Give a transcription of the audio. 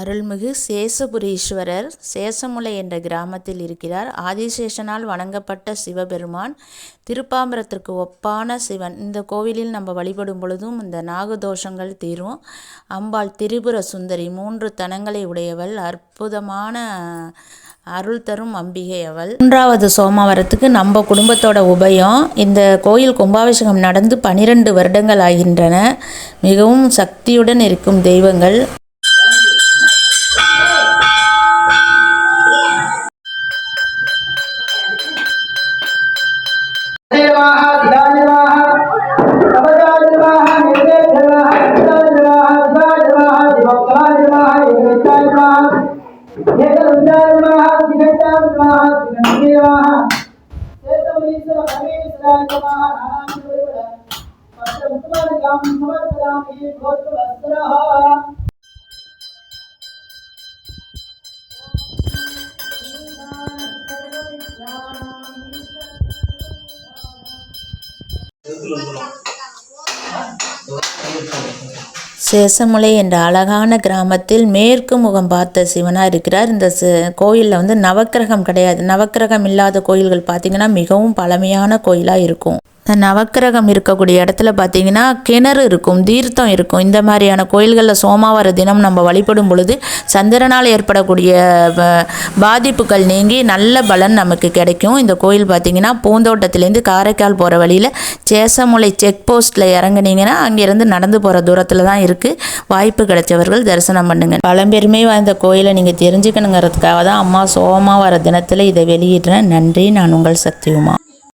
அருள்மிகு சேசபுரீஸ்வரர் சேஷமுலை என்ற கிராமத்தில் இருக்கிறார். ஆதிசேஷனால் வணங்கப்பட்ட சிவபெருமான் திருப்பாம்பரத்திற்கு ஒப்பான சிவன். இந்த கோவிலில் நம்ம வழிபடும் பொழுதும் இந்த நாகதோஷங்கள் தீரும். அம்பாள் திரிபுர சுந்தரி மூன்று தனங்களை உடையவள். அற்புதமான அருள் தரும் அம்பிகை அவள். மூன்றாவது சோமவாரத்துக்கு நம்ம குடும்பத்தோட உபயம் இந்த கோயில் கும்பாபிஷேகம் நடந்து பனிரெண்டு வருடங்கள் ஆகின்றன. மிகவும் சக்தியுடன் இருக்கும் தெய்வங்கள். சிகட்டாத்மாக ஏகருந்தாத்மாக சிகட்டாத்மாக சிகண்டேவாக சேத்தமீஸ்வர பரமேஸ்வராயமாக நானாமிவரிவர பத்த முத்துமாதிகாம் சமர்ப்பதாமி கோத்து வஸ்திரஹா Thank you. சேசமுலை என்ற அழகான கிராமத்தில் மேற்கு முகம் பார்த்த சிவனாக இருக்கிறார். இந்த கோயிலில் வந்து நவக்கிரகம் கிடையாது. நவக்கிரகம் இல்லாத கோயில்கள் பார்த்திங்கன்னா மிகவும் பழமையான கோயிலாக இருக்கும். நவக்கிரகம் இருக்கக்கூடிய இடத்துல பார்த்தீங்கன்னா கிணறு இருக்கும் தீர்த்தம் இருக்கும். இந்த மாதிரியான கோயில்களில் சோமாவார தினம் நம்ம வழிபடும் பொழுது சந்திரனால் ஏற்படக்கூடிய பாதிப்புகள் நீங்கி நல்ல பலன் நமக்கு கிடைக்கும். இந்த கோயில் பார்த்திங்கன்னா பூந்தோட்டத்துலேருந்து காரைக்கால் போகிற வழியில் சேசமுலை செக் போஸ்ட்டில் இறங்குனீங்கன்னா அங்கேருந்து நடந்து போகிற தூரத்தில் தான் இருக்குது வாய்ப்பு கிடைச்சவர்கள் தரிசனம் பண்ணுங்கள் பழம்பெருமை வாய்ந்த கோயிலை நீங்கள் தெரிஞ்சுக்கணுங்கிறதுக்காக தான் அம்மா சோமாவார தினத்தில் இதை வெளியிடுறேன் நன்றி. நான் உங்கள் சக்தியுமா?